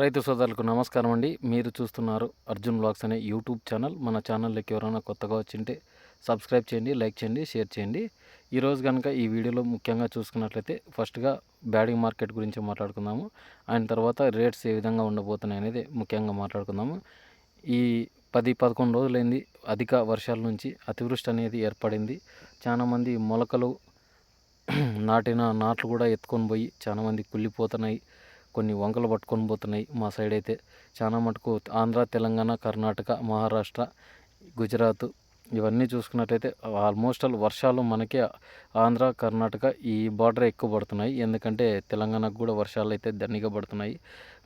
రైతు సోదరులకు నమస్కారం అండి. మీరు చూస్తున్నారు అర్జున్ బ్లాగ్స్ అనే యూట్యూబ్ ఛానల్. మన ఛానల్లోకి ఎవరైనా కొత్తగా వచ్చింటే సబ్స్క్రైబ్ చేయండి లైక్ చేయండి షేర్ చేయండి. ఈరోజు కనుక ఈ వీడియోలో ముఖ్యంగా చూసుకున్నట్లయితే ఫస్ట్గా బ్యాడింగ్ మార్కెట్ గురించి మాట్లాడుకుందాము. ఆయన తర్వాత రేట్స్ ఏ విధంగా ఉండబోతున్నాయి అనేది ముఖ్యంగా మాట్లాడుకుందాము. ఈ పది పదకొండు రోజులైంది అధిక వర్షాల నుంచి అతివృష్టి అనేది ఏర్పడింది. చాలామంది మొలకలు నాటిన నాట్లు కూడా ఎత్తుకొని పోయి చాలామంది కుళ్ళిపోతున్నాయి. కొన్ని వంకలు పట్టుకొని పోతున్నాయి మా సైడ్ అయితే. చాలా మటుకు ఆంధ్ర తెలంగాణ కర్ణాటక మహారాష్ట్ర గుజరాత్ ఇవన్నీ చూసుకున్నట్లయితే ఆల్మోస్ట్ ఆల్ వర్షాలు మనకి ఆంధ్ర కర్ణాటక ఈ బార్డర్ ఎక్కువ పడుతున్నాయి. ఎందుకంటే తెలంగాణకు కూడా వర్షాలు అయితే దండిగా పడుతున్నాయి.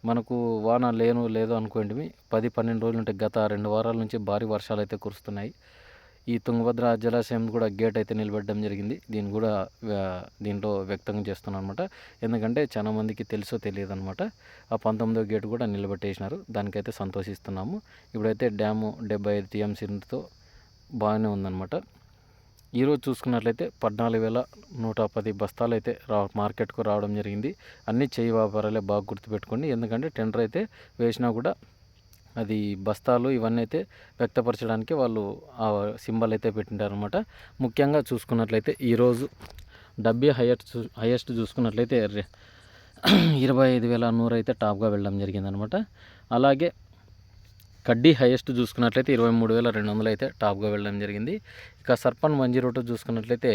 మనకు వాన లేను లేదు అనుకోండి పది పన్నెండు రోజులు ఉంటే గత రెండు వారాల నుంచి భారీ వర్షాలు అయితే కురుస్తున్నాయి. ఈ తుంగభద్ర జలాశయం కూడా గేట్ అయితే నిలబెట్టడం జరిగింది. దీన్ని కూడా దీంట్లో వ్యక్తం చేస్తున్నాను అనమాట ఎందుకంటే చాలా మందికి తెలుసో తెలియదు అనమాట ఆ పంతొమ్మిదో గేట్ కూడా నిలబెట్టేసినారు. దానికైతే సంతోషిస్తున్నాము. ఇప్పుడైతే డ్యాము డెబ్బై ఐదు టీఎంసీతో బాగానే ఉందన్నమాట. ఈరోజు చూసుకున్నట్లయితే పద్నాలుగు వేల నూట పది బస్తాలు అయితే రా మార్కెట్కు రావడం జరిగింది. అన్ని చేయి వ్యాపారాలే బాగా గుర్తుపెట్టుకోండి. ఎందుకంటే టెండర్ అయితే వేసినా కూడా అది బస్తాలు ఇవన్నీ అయితే వ్యక్తపరచడానికి వాళ్ళు ఆ సింబల్ అయితే పెట్టింటారనమాట ముఖ్యంగా చూసుకున్నట్లయితే ఈరోజు డబ్బీ హైయెస్ట్ హైయెస్ట్ చూసుకున్నట్లయితే ఇరవై ఐదు వేల నూరు అయితే టాప్గా వెళ్ళడం జరిగిందనమాట అలాగే కడ్డీ హైయెస్ట్ చూసుకున్నట్లయితే ఇరవై మూడు వేల రెండు వందలు అయితే టాప్గా వెళ్ళడం జరిగింది. ఇక సర్పన్ వన్ జీరో టూ చూసుకున్నట్లయితే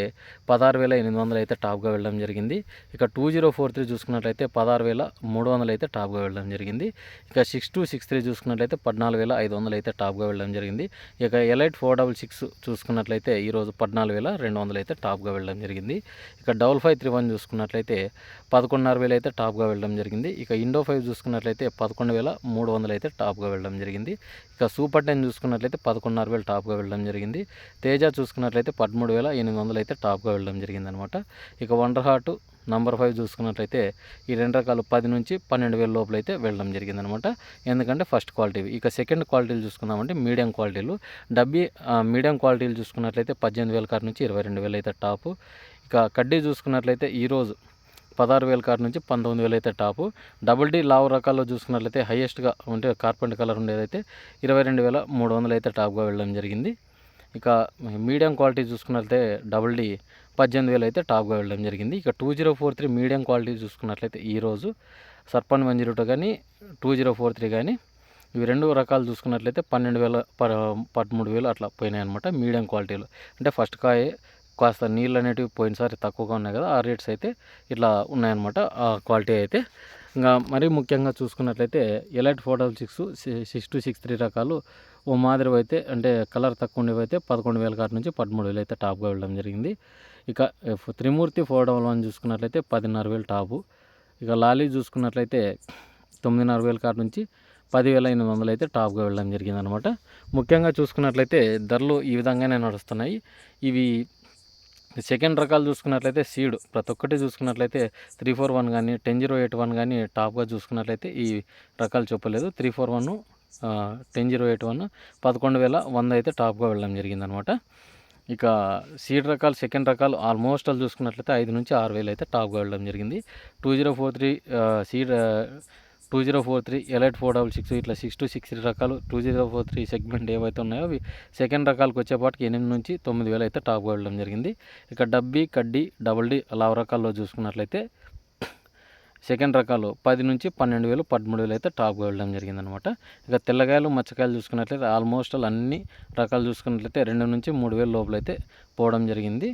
పదహారు వేల ఎనిమిది వందలు అయితే టాప్గా వెళ్ళడం జరిగింది. ఇక టూ జీరో ఫోర్ త్రీ చూసుకున్నట్లయితే పదహారు వేల మూడు వందలు అయితే టాప్గా వెళ్ళడం జరిగింది. ఇక సిక్స్ టూ సిక్స్ త్రీ చూసుకున్నట్లయితే పద్నాలుగు వేల ఐదు వందలు అయితే టాప్గా వెళ్ళడం జరిగింది. ఇక ఎలైట్ ఫోర్ డబల్ సిక్స్ చూసుకున్నట్లయితే ఈరోజు పద్నాలుగు వేల రెండు వందలు అయితే టాప్గా వెళ్ళడం జరిగింది. ఇక డబల్ ఫైవ్ త్రీ వన్ చూసుకున్నట్లయితే పదకొండున్నర వేలు అయితే టాప్గా వెళ్ళడం జరిగింది. ఇక ఇండో ఫైవ్ చూసుకున్నట్లయితే పదకొండు వేల మూడు వందలు అయితే టాప్గా వెళ్ళడం జరిగింది. ఇక సూపర్ టెన్ చూసుకున్నట్లయితే పదకొండున్నర వేలు టాప్గా వెళ్ళడం జరిగింది. తేజ చూసుకున్నట్లయితే పదమూడు వేల ఎనిమిది వందలు అయితే టాప్గా వెళ్ళడం జరిగింది అనమాట ఇక వండర్ హార్ట్ నంబర్ ఫైవ్ చూసుకున్నట్లయితే ఈ రెండు రకాలు పది నుంచి పన్నెండు వేల లోపల అయితే వెళ్ళడం జరిగింది అనమాట ఎందుకంటే ఫస్ట్ క్వాలిటీ ఇక సెకండ్ క్వాలిటీలు చూసుకుందామంటే మీడియం క్వాలిటీలు. డబ్బీ మీడియం క్వాలిటీలు చూసుకున్నట్లయితే పద్దెనిమిది వేల కార్ నుంచి ఇరవై రెండు వేలు అయితే టాపు. ఇక కడ్డీ చూసుకున్నట్లయితే ఈరోజు పదహారు వేల కార్ నుంచి పంతొమ్మిది వేలు అయితే టాపు. డబుల్ డి లావు రకాల్లో చూసుకున్నట్లయితే హైయెస్ట్గా ఉంటే కార్పెంట్ కలర్ ఉండేదైతే ఇరవై రెండు వేల మూడు వందలు అయితే టాప్గా వెళ్ళడం జరిగింది. ఇక మీడియం క్వాలిటీ చూసుకున్నట్లయితే డబుల్ డీ పద్దెనిమిది వేలు అయితే టాప్గా వెళ్ళడం జరిగింది. ఇక two zero four three medium quality చూసుకున్నట్లయితే ఈరోజు సర్పన్ వన్ జీరో టూ కానీ టూ జీరో ఫోర్ త్రీ కానీ ఇవి రెండు రకాలు చూసుకున్నట్లయితే పన్నెండు వేల పదమూడు వేలు అట్లా పోయినాయి అనమాట మీడియం క్వాలిటీలో. అంటే ఫస్ట్ కాయ కాస్త నీళ్ళు అనేటివి పోయినసారి తక్కువగా ఉన్నాయి కదా ఆ రేట్స్ అయితే ఇట్లా ఉన్నాయన్నమాట ఆ క్వాలిటీ అయితే. ఇంకా మరీ ముఖ్యంగా చూసుకున్నట్లయితే elite four double six six two six three రకాలు. ఓ మాదిరి అయితే అంటే కలర్ తక్కువ ఉండేవి అయితే పదకొండు వేల కాటి నుంచి పదమూడు వేలు అయితే టాప్గా వెళ్ళడం జరిగింది. ఇక త్రిమూర్తి ఫోటో వన్ చూసుకున్నట్లయితే పదిన్నర వేలు టాపు. ఇక లాలీ చూసుకున్నట్లయితే తొమ్మిదిన్నర వేల కాటి నుంచి పదివేల ఎనిమిది వందలు అయితే టాప్గా వెళ్ళడం జరిగింది అనమాట ముఖ్యంగా చూసుకున్నట్లయితే ధరలు ఈ విధంగానే నడుస్తున్నాయి. ఇవి సెకండ్ రకాలు చూసుకున్నట్లయితే సీడ్ ప్రతి ఒక్కటి చూసుకున్నట్లయితే త్రీ ఫోర్ వన్ కానీ టెన్ జీరో ఎయిట్ వన్ కానీ టాప్గా చూసుకున్నట్లయితే ఈ రకాలు చెప్పలేదు. Three four one ten zero eight one పదకొండు వేల వంద అయితే టాప్గా వెళ్ళడం జరిగిందనమాట. ఇక సీడ్ రకాలు సెకండ్ రకాలు ఆల్మోస్ట్ ఆల్ చూసుకున్నట్లయితే ఐదు నుంచి ఆరు వేలు అయితే టాప్గా వెళ్ళడం జరిగింది. Two zero four three seed two zero four three elite four double six ఇట్లా సిక్స్ టూ సిక్స్ త్రీ రకాలు two zero four three segment ఏవైతే ఉన్నాయో అవి సెకండ్ రకాలకు వచ్చేపాటికి ఎనిమిది నుంచి తొమ్మిది వేలు అయితే టాప్ వెళ్ళడం జరిగింది. ఇక డబ్బీ కడ్డీ డబల్ డి అలా రకాల్లో చూసుకున్నట్లయితే సెకండ్ రకాలు పది నుంచి పన్నెండు వేలు పదమూడు వేలు అయితే టాప్గా వెళ్ళడం జరిగిందనమాట. ఇక తెల్లగాయలు మచ్చకాయలు చూసుకున్నట్లయితే ఆల్మోస్ట్ అన్ని రకాలు చూసుకున్నట్లయితే రెండు నుంచి మూడు వేల లోపలైతే పోవడం జరిగింది.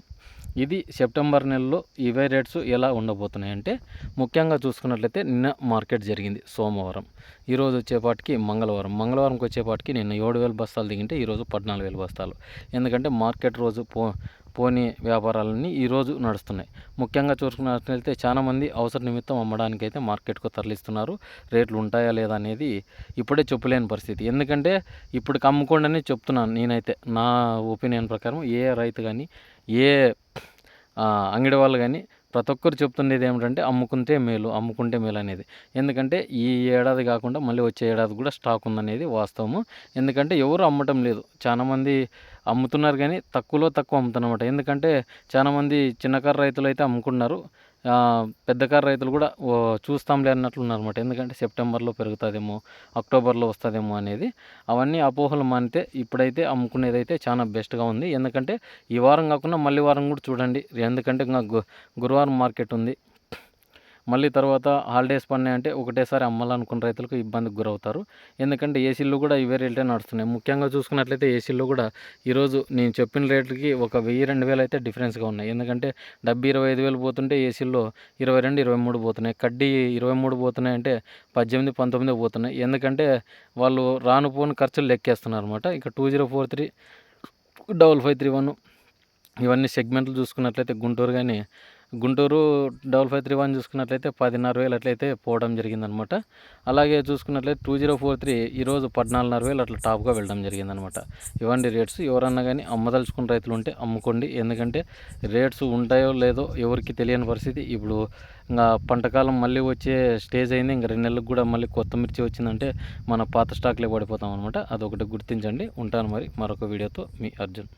ఇది సెప్టెంబర్ నెలలో ఇవే రేట్స్ ఎలా ఉండబోతున్నాయి అంటే ముఖ్యంగా చూసుకున్నట్లయితే నిన్న మార్కెట్ జరిగింది సోమవారం. ఈరోజు వచ్చేపాటికి మంగళవారం. మంగళవారంకి వచ్చేపాటికి నిన్న ఏడు వేల బస్తాలు దిగింటే ఈరోజు పద్నాలుగు వేల బస్తాలు. ఎందుకంటే మార్కెట్ రోజు పో పోనీ వ్యాపారాలన్నీ ఈరోజు నడుస్తున్నాయి. ముఖ్యంగా చూసుకున్నట్లయితే చాలామంది అవసర నిమిత్తం అమ్మడానికి అయితే మార్కెట్కు తరలిస్తున్నారు. రేట్లు ఉంటాయా లేదా అనేది ఇప్పుడే చెప్పలేని పరిస్థితి. ఎందుకంటే ఇప్పుడు అమ్ముకోండి చెప్తున్నాను నేనైతే. నా ఒపీనియన్ ప్రకారం ఏ రైతు కానీ ఏ అంగడి వాళ్ళు కానీ ప్రతి ఒక్కరు చెప్తుండేది ఏమిటంటే అమ్ముకుంటే మేలు అమ్ముకుంటే మేలు అనేది. ఎందుకంటే ఈ ఏడాది కాకుండా మళ్ళీ వచ్చే ఏడాది కూడా స్టాక్ ఉందనేది వాస్తవము. ఎందుకంటే ఎవరు అమ్మటం లేదు. చాలామంది అమ్ముతున్నారు కానీ తక్కువలో తక్కువ అమ్ముతున్నమాట. ఎందుకంటే చాలామంది చిన్నకారు రైతులు అయితే అమ్ముకున్నారు పెద్ద కారు రైతులు కూడా ఓ చూస్తాంలే అన్నట్లున్నారు అనమాట ఎందుకంటే సెప్టెంబర్లో పెరుగుతుందేమో అక్టోబర్లో వస్తుందేమో అనేది అవన్నీ అపోహలు మానితే ఇప్పుడైతే అమ్ముకునేది అయితే చాలా బెస్ట్గా ఉంది. ఎందుకంటే ఈ వారం కాకుండా మళ్ళీ వారం కూడా చూడండి. ఎందుకంటే ఇంకా గు- గురువారం మార్కెట్ ఉంది. మళ్ళీ తర్వాత హాలిడేస్ పడినాయంటే ఒకటేసారి అమ్మాలనుకున్న రైతులకు ఇబ్బందికి గురవుతారు. ఎందుకంటే ఏసీలు కూడా ఇవే రేట్లే నడుస్తున్నాయి. ముఖ్యంగా చూసుకున్నట్లయితే ఏసీలు కూడా ఈరోజు నేను చెప్పిన రేట్లకి ఒక వెయ్యి రెండు వేలు అయితే డిఫరెన్స్గా ఉన్నాయి. ఎందుకంటే డెబ్బై ఇరవై ఐదు వేలు పోతుంటే ఏసీల్లో ఇరవై రెండు ఇరవై మూడు పోతున్నాయి. కడ్డీ ఇరవై మూడు పోతున్నాయి అంటే పద్దెనిమిది పంతొమ్మిది పోతున్నాయి. ఎందుకంటే వాళ్ళు రాను పోను ఖర్చులు లెక్కేస్తున్నారు అనమాట ఇక two zero four three double five three one ఇవన్నీ సెగ్మెంట్లు చూసుకున్నట్లయితే గుంటూరు కానీ Guntur double five three one చూసుకున్నట్లయితే పదిన్నర వేలు అట్లయితే పోవడం జరిగిందనమాట. అలాగే చూసుకున్నట్లయితే టూ జీరో ఫోర్ త్రీ ఈరోజు పద్నాలుగున్నర వేలు అట్లా టాప్గా వెళ్ళడం జరిగిందనమాట. ఇవ్వండి రేట్స్. ఎవరన్నా కానీ అమ్మదలుచుకున్న రైతులు ఉంటే అమ్ముకోండి. ఎందుకంటే రేట్స్ ఉంటాయో లేదో ఎవరికి తెలియని పరిస్థితి. ఇప్పుడు ఇంకా పంటకాలం మళ్ళీ వచ్చే స్టేజ్ అయింది. ఇంకా రెండు నెలలకు కూడా మళ్ళీ కొత్త మిర్చి వచ్చిందంటే మన పాత స్టాక్లే పడిపోతాం అనమాట అదొకటి గుర్తించండి. ఉంటాను మరి మరొక వీడియోతో మీ అర్జున్.